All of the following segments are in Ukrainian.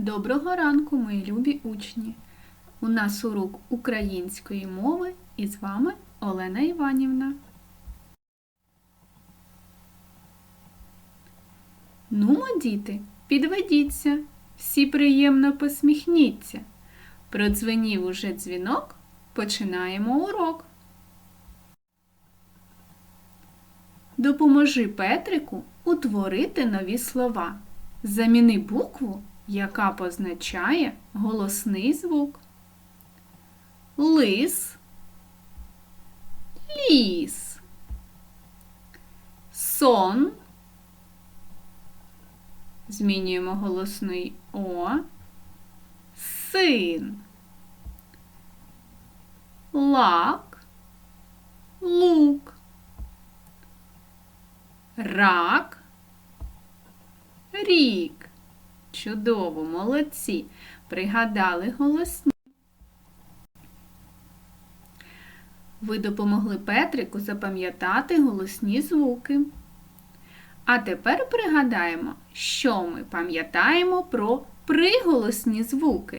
Доброго ранку, мої любі учні! У нас урок української мови і з вами Олена Іванівна. Нумо, діти, підведіться, всі приємно посміхніться. Продзвенів уже дзвінок, починаємо урок. Допоможи Петрику утворити нові слова. Заміни букву, яка позначає голосний звук. Лис, ліс, сон. Змінюємо голосний О. Син. Лак, лук. Рак, рік. Чудово, молодці. Пригадали голосні. Ви допомогли Петрику запам'ятати голосні звуки. А тепер пригадаємо, що ми пам'ятаємо про приголосні звуки.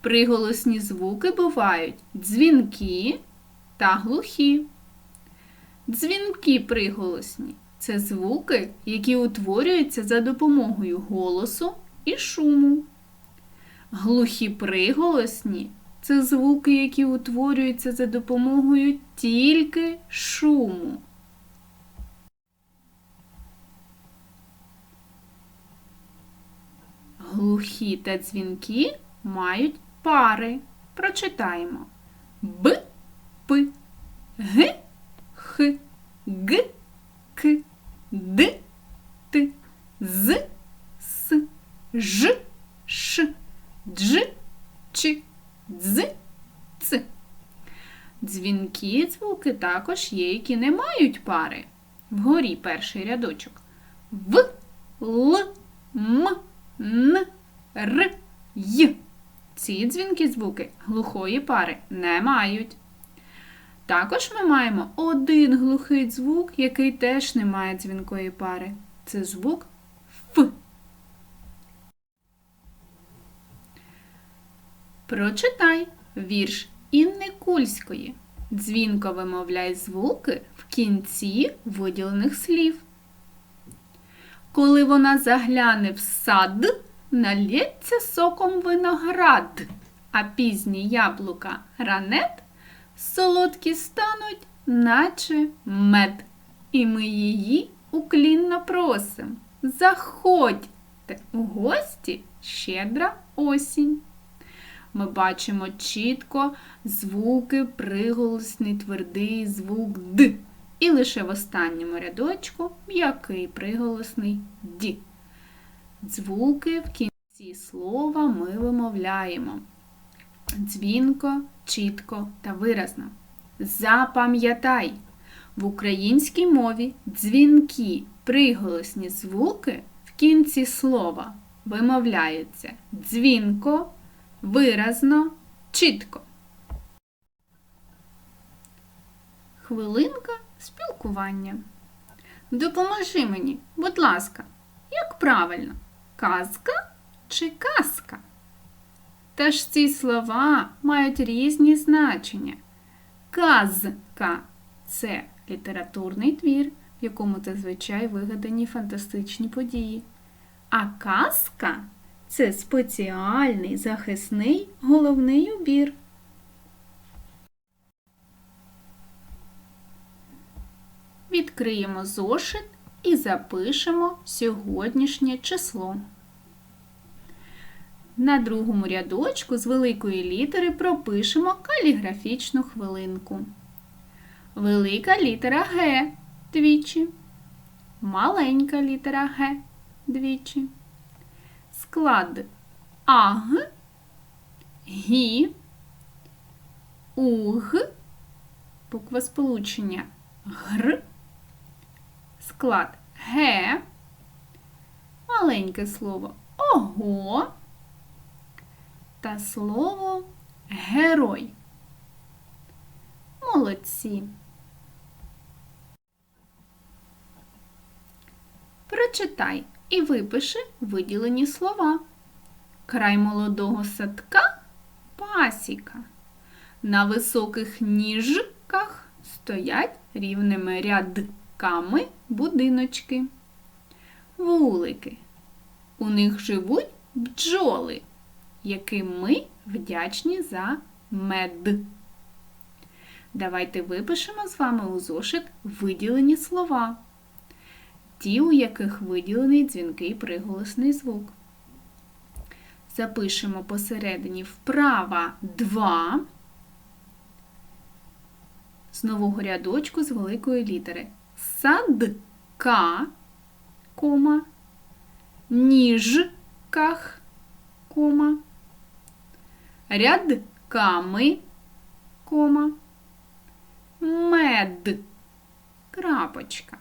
Приголосні звуки бувають дзвінкі та глухі. Дзвінкі приголосні це звуки, які утворюються за допомогою голосу і шуму. Глухі приголосні це звуки, які утворюються за допомогою тільки шуму. Глухі та дзвінкі мають пари. Прочитаємо Б, П, Г, Х, Г, К, Д, Т, З, С, Ж, Ш, Дж, Ч, Дз, Ц. Дзвінкі звуки також є, які не мають пари. Вгорі перший рядочок. В, Л, М, Н, Р, Й. Ці дзвінкі звуки глухої пари не мають. Також ми маємо один глухий звук, який теж не має дзвінкої пари. Це звук Ф. Прочитай вірш Інни Кульської. Дзвінко вимовляй звуки в кінці виділених слів. Коли вона загляне в сад, налється соком виноград, а пізні яблука ранет солодкі стануть, наче мед. І ми її уклінно просим. Заходьте у гості щедра осінь. Ми бачимо чітко звуки, приголосний твердий звук Д. І лише в останньому рядочку м'який приголосний Д. Звуки в кінці слова ми вимовляємо дзвінко, чітко та виразно. Запам'ятай! В українській мові дзвінкі приголосні звуки в кінці слова вимовляються дзвінко, виразно, чітко. Хвилинка спілкування. Допоможи мені, будь ласка, як правильно, казка чи казка? Та ж ці слова мають різні значення. Казка це літературний твір, в якому зазвичай вигадані фантастичні події. А казка це спеціальний захисний головний убір. Відкриємо зошит і запишемо сьогоднішнє число. На другому рядочку з великої літери пропишемо каліграфічну хвилинку. Велика літера Г двічі. Маленька літера Г двічі. Склад АГ, ГІ, УГ, буква сполучення ГР, склад Г, маленьке слово ОГО та слово герой. Молодці. Прочитай і випиши виділені слова. Край молодого садка пасіка. На високих ніжках стоять рівними рядками будиночки. Вулики. У них живуть бджоли, яким ми вдячні за мед. Давайте випишемо з вами у зошит виділені слова, ті, у яких виділений дзвінкий приголосний звук. Запишемо посередині вправа 2 з нового рядочку з великої літери. Садка, кома, ніжках, кома, рядками, кома, мед, крапочка.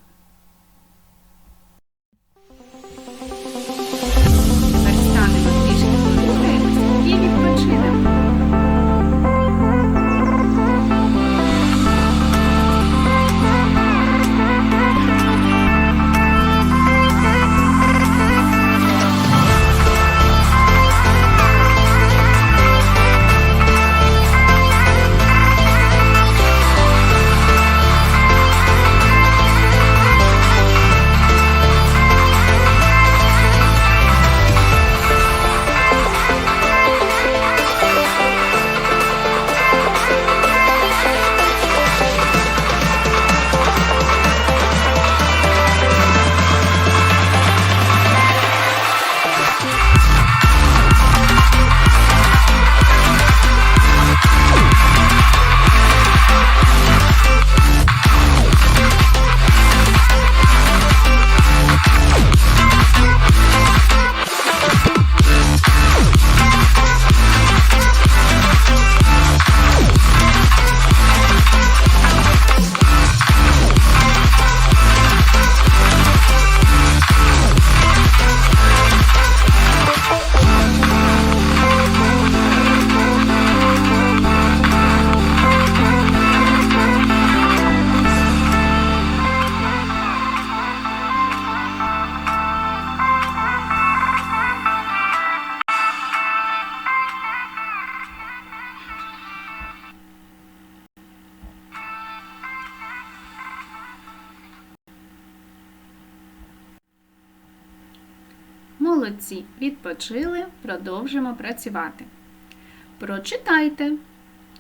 Молодці, відпочили, продовжимо працювати. Прочитайте.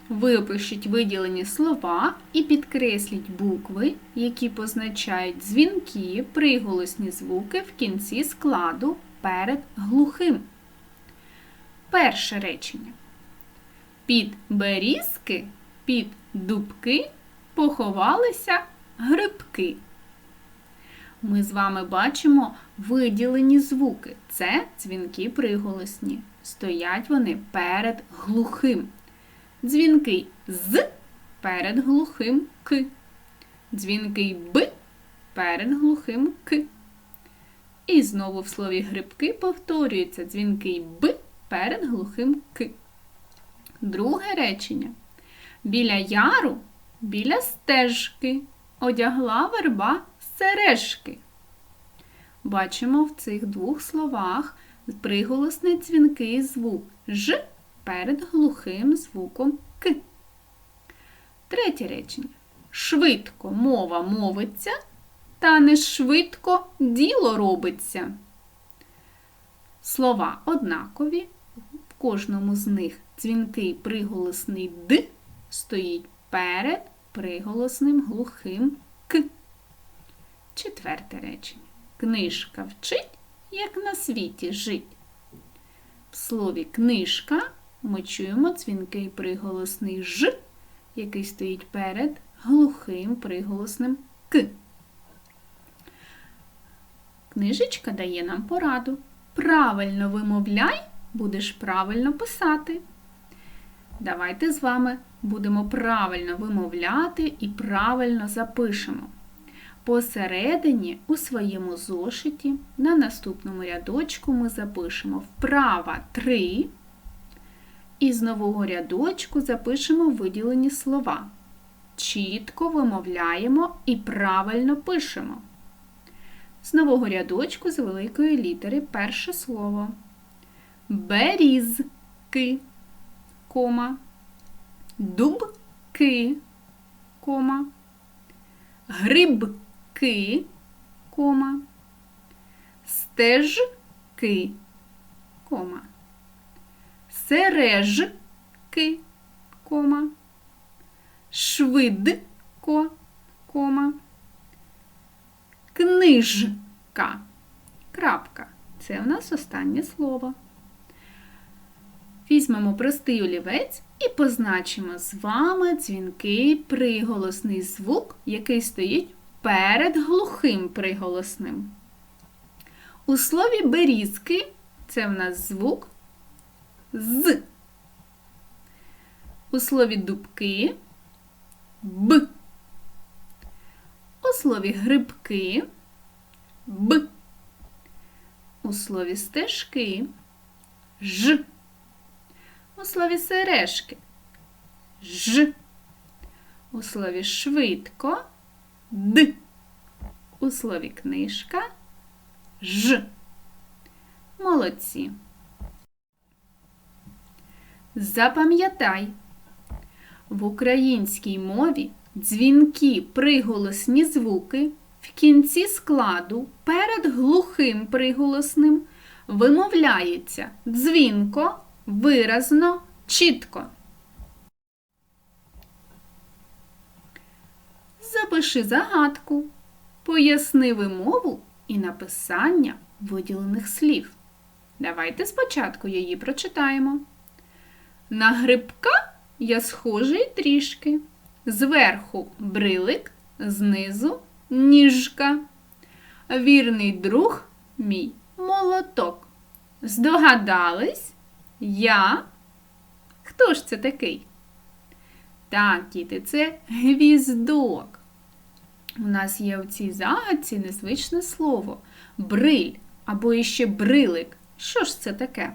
Випишіть виділені слова і підкресліть букви, які позначають дзвінки, приголосні звуки в кінці складу перед глухим. Перше речення. Під берізки, під дубки поховалися грибки. Ми з вами бачимо виділені звуки. Це дзвінки приголосні. Стоять вони перед глухим. Дзвінкий з перед глухим к. Дзвінкий б перед глухим к. І знову в слові грибки повторюється дзвінкий б перед глухим к. Друге речення. Біля яру, біля стежки одягла верба сережки. Бачимо в цих двох словах приголосний дзвінкий звук Ж перед глухим звуком К. Третє речення. Швидко мова мовиться, та не швидко діло робиться. Слова однакові, в кожному з них дзвінкий приголосний Д стоїть перед приголосним глухим К. Четверте речення. Книжка вчить, як на світі жить. В слові книжка ми чуємо дзвінкий приголосний Ж, який стоїть перед глухим приголосним К. Книжечка дає нам пораду. Правильно вимовляй, будеш правильно писати. Давайте з вами будемо правильно вимовляти і правильно запишемо. Посередині у своєму зошиті на наступному рядочку ми запишемо вправа 3 і з нового рядочку запишемо виділені слова. Чітко вимовляємо і правильно пишемо. З нового рядочку з великої літери перше слово. Берізки, кома. Дубки, кома. Грибки, кома. Стежки, кома. Сережки, кома. Швидко, кома. Книжка. Крапка. Це у нас останнє слово. Візьмемо простий олівець і позначимо з вами дзвінкий приголосний звук, який стоїть перед глухим приголосним. У слові берізки це в нас звук з. У слові дубки б. У слові грибки б. У слові стежки ж. У слові сережки ж. У слові швидко д. У слові книжка ж. Молодці. Запам'ятай, в українській мові дзвінки приголосні звуки в кінці складу перед глухим приголосним вимовляється дзвінко, виразно, чітко. Запиши загадку, поясни вимову і написання виділених слів. Давайте спочатку її прочитаємо. На грибка я схожий трішки. Зверху брилик, знизу ніжка. Вірний друг мій молоток. Здогадались? Я? Хто ж це такий? Так, діти, це гвіздок. У нас є в цій загадці незвичне слово бриль або іще брилик. Що ж це таке?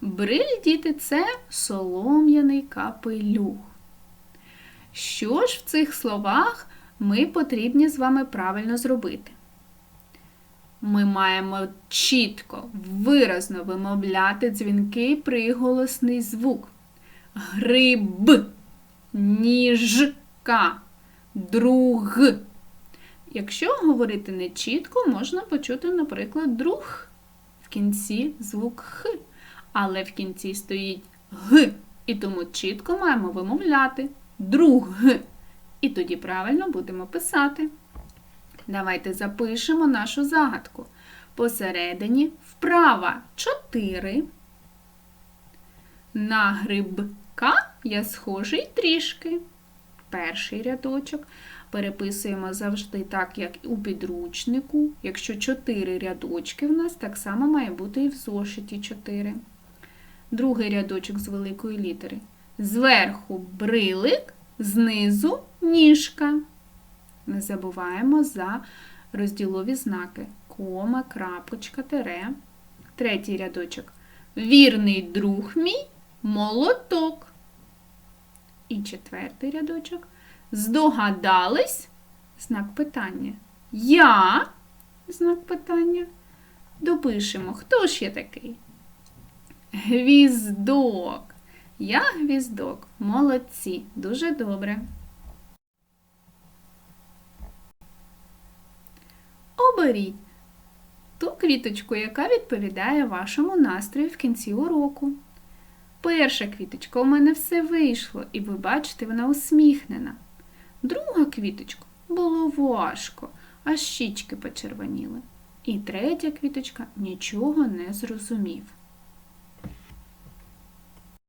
Бриль, діти, це солом'яний капелюх. Що ж в цих словах ми потрібні з вами правильно зробити? Ми маємо чітко, виразно вимовляти дзвінкий приголосний звук. Гриб, ніжка, друг. Якщо говорити не чітко, можна почути, наприклад, друг. В кінці звук Х. Але в кінці стоїть Г. І тому чітко маємо вимовляти друг. Г. І тоді правильно будемо писати. Давайте запишемо нашу загадку. Посередині вправа 4. На грибка я схожий трішки. Перший рядочок. Переписуємо завжди так, як у підручнику. Якщо 4 рядочки в нас, так само має бути і в зошиті 4. Другий рядочок з великої літери. Зверху брилик, знизу ніжка. Не забуваємо за розділові знаки. Кома, крапочка, тере. Третій рядочок. Вірний друг мій молоток. І четвертий рядочок. Здогадались? Знак питання. Я знак питання. Допишемо, хто ж я такий? Гвіздок. Я гвіздок. Молодці. Дуже добре. Оберіть ту квіточку, яка відповідає вашому настрою в кінці уроку. Перша квіточка у мене все вийшло, і ви бачите, вона усміхнена. Друга квіточка було важко, аж щічки почервоніли. І третя квіточка нічого не зрозумів.